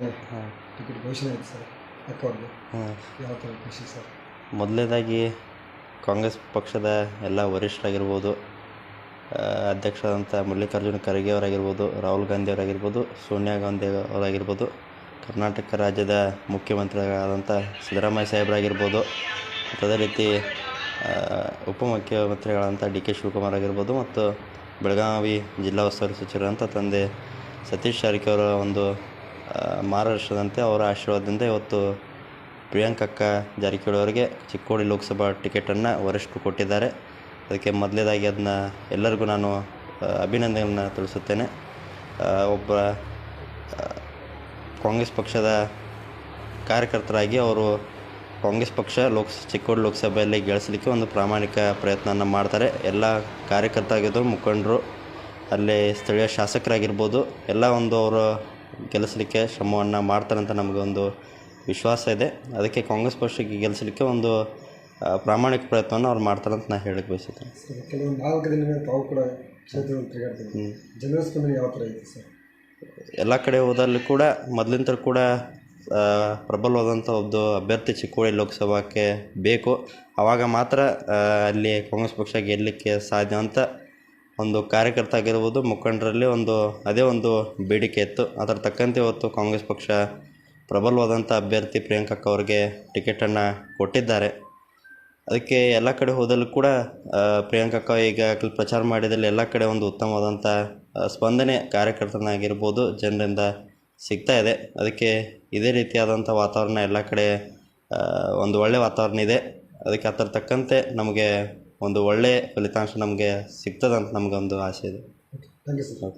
Ticket ಘೋಷಣೆ ಆಯ್ತು sir. ಅಕ್ಕ ಅವ್ರಿಗೆ ಹಾಂ. ಯಾವ ಥರ ಖುಷಿ ಸರ್? ಮೊದಲನೇದಾಗಿ ಕಾಂಗ್ರೆಸ್ ಪಕ್ಷದ ಎಲ್ಲ ವರಿಷ್ಠರಾಗಿರ್ಬೋದು ಅಧ್ಯಕ್ಷರಾದಂಥ ಮಲ್ಲಿಕಾರ್ಜುನ ಖರ್ಗೆ ಅವರಾಗಿರ್ಬೋದು ರಾಹುಲ್ ಗಾಂಧಿ ಅವರಾಗಿರ್ಬೋದು ಸೋನಿಯಾ ಗಾಂಧಿ ಅವರಾಗಿರ್ಬೋದು ಕರ್ನಾಟಕ ರಾಜ್ಯದ ಮುಖ್ಯಮಂತ್ರಿಗಳಾದಂಥ ಸಿದ್ದರಾಮಯ್ಯ ಸಾಹೇಬರಾಗಿರ್ಬೋದು ಮತ್ತು ಅದೇ ರೀತಿ ಉಪ ಉಪಮುಖ್ಯಮಂತ್ರಿಗಳಾದಂಥ ಡಿ ಕೆ ಶಿವಕುಮಾರ್ ಆಗಿರ್ಬೋದು ಮತ್ತು ಬೆಳಗಾವಿ ಜಿಲ್ಲಾ ಉಸ್ತುವಾರಿ ಸಚಿವರಾದಂಥ ತಂದೆ ಸತೀಶ್ ಜಾರಕಿಹೊಳಿ ಅವರ ಒಂದು ಮಾರ್ಗದರ್ಶನದಂತೆ ಅವರ ಆಶೀರ್ವಾದದಿಂದ ಇವತ್ತು ಪ್ರಿಯಾಂಕಕ್ಕ ಜಾರಕಿಹೊಳಿ ಅವರಿಗೆ ಚಿಕ್ಕೋಡಿ ಲೋಕಸಭಾ ಟಿಕೆಟನ್ನು ವರಿಷ್ಠರು ಕೊಟ್ಟಿದ್ದಾರೆ. ಅದಕ್ಕೆ ಮೊದಲೇದಾಗಿ ಅದನ್ನ ಎಲ್ಲರಿಗೂ ನಾನು ಅಭಿನಂದನೆಯನ್ನು ತಿಳಿಸುತ್ತೇನೆ. ಒಬ್ಬ ಕಾಂಗ್ರೆಸ್ ಪಕ್ಷದ ಕಾರ್ಯಕರ್ತರಾಗಿ ಅವರು ಕಾಂಗ್ರೆಸ್ ಪಕ್ಷ ಲೋಕ್ ಚಿಕ್ಕೋಡಿ ಲೋಕಸಭೆಯಲ್ಲಿ ಗೆಲ್ಲಿಸಲಿಕ್ಕೆ ಒಂದು ಪ್ರಾಮಾಣಿಕ ಪ್ರಯತ್ನವನ್ನು ಮಾಡ್ತಾರೆ. ಎಲ್ಲ ಕಾರ್ಯಕರ್ತರಾಗಿದ್ದರು ಮುಖಂಡರು, ಅಲ್ಲಿ ಸ್ಥಳೀಯ ಶಾಸಕರಾಗಿರ್ಬೋದು, ಎಲ್ಲ ಒಂದು ಅವರು ಗೆಲ್ಲಿಸಲಿಕ್ಕೆ ಶ್ರಮವನ್ನು ಮಾಡ್ತಾರಂತ ನಮಗೊಂದು ವಿಶ್ವಾಸ ಇದೆ. ಅದಕ್ಕೆ ಕಾಂಗ್ರೆಸ್ ಪಕ್ಷಕ್ಕೆ ಗೆಲ್ಲಿಸಲಿಕ್ಕೆ ಒಂದು ಪ್ರಾಮಾಣಿಕ ಪ್ರಯತ್ನವನ್ನು ಅವ್ರು ಮಾಡ್ತಾರಂತ ನಾನು ಹೇಳಕ್ಕೆ ಬಯಸುತ್ತೇನೆ. ಕೆಲವೊಂದು ನಾಲ್ಕು ದಿನಗಳ ತಾವು ಕೂಡ ಜನರ ಸ್ಪಂದನೆ ಯಾವ ಥರ ಐತೆ ಸರ್? ಎಲ್ಲ ಕಡೆ ಹೋದಲ್ಲಿ ಕೂಡ ಮೊದಲಿಂದ ಕೂಡ ಪ್ರಬಲವಾದಂಥ ಒಂದು ಅಭ್ಯರ್ಥಿ ಚಿಕ್ಕೋಡಿ ಲೋಕಸಭಾಕ್ಕೆ ಬೇಕು. ಆವಾಗ ಮಾತ್ರ ಅಲ್ಲಿ ಕಾಂಗ್ರೆಸ್ ಪಕ್ಷ ಗೆಲ್ಲಲಿಕ್ಕೆ ಸಾಧ್ಯ ಅಂತ ಒಂದು ಕಾರ್ಯಕರ್ತ ಆಗಿರ್ಬೋದು ಮುಖಂಡರಲ್ಲಿ ಒಂದು, ಅದೇ ಒಂದು ಬೇಡಿಕೆ ಇತ್ತು. ಅದರ ತಕ್ಕಂತೆ ಇವತ್ತು ಕಾಂಗ್ರೆಸ್ ಪಕ್ಷ ಪ್ರಬಲವಾದಂಥ ಅಭ್ಯರ್ಥಿ ಪ್ರಿಯಾಂಕಕ್ಕ ಅವ್ರಿಗೆ ಟಿಕೆಟನ್ನು ಕೊಟ್ಟಿದ್ದಾರೆ. ಅದಕ್ಕೆ ಎಲ್ಲ ಕಡೆ ಹೋದಲ್ಲೂ ಕೂಡ ಪ್ರಿಯಾಂಕ ಪ್ರಿಯಾಂಕಕ್ಕ ಈಗ ಪ್ರಚಾರ ಮಾಡಿದಲ್ಲಿ ಎಲ್ಲ ಕಡೆ ಒಂದು ಉತ್ತಮವಾದಂಥ ಸ್ಪಂದನೆ ಕಾರ್ಯಕರ್ತನಾಗಿರ್ಬೋದು, ಜನರಿಂದ ಸಿಗ್ತಾ ಇದೆ. ಅದಕ್ಕೆ ಇದೇ ರೀತಿಯಾದಂಥ ವಾತಾವರಣ ಎಲ್ಲ ಕಡೆ ಒಂದು ಒಳ್ಳೆಯ ವಾತಾವರಣ ಇದೆ. ಅದಕ್ಕೆ ಅದರ ತಕ್ಕಂತೆ ನಮಗೆ ಒಂದು ಒಳ್ಳೆಯ ಫಲಿತಾಂಶ ನಮಗೆ ಸಿಗ್ತದಂತ ನಮಗೊಂದು ಆಸೆ ಇದೆ. Thank you sir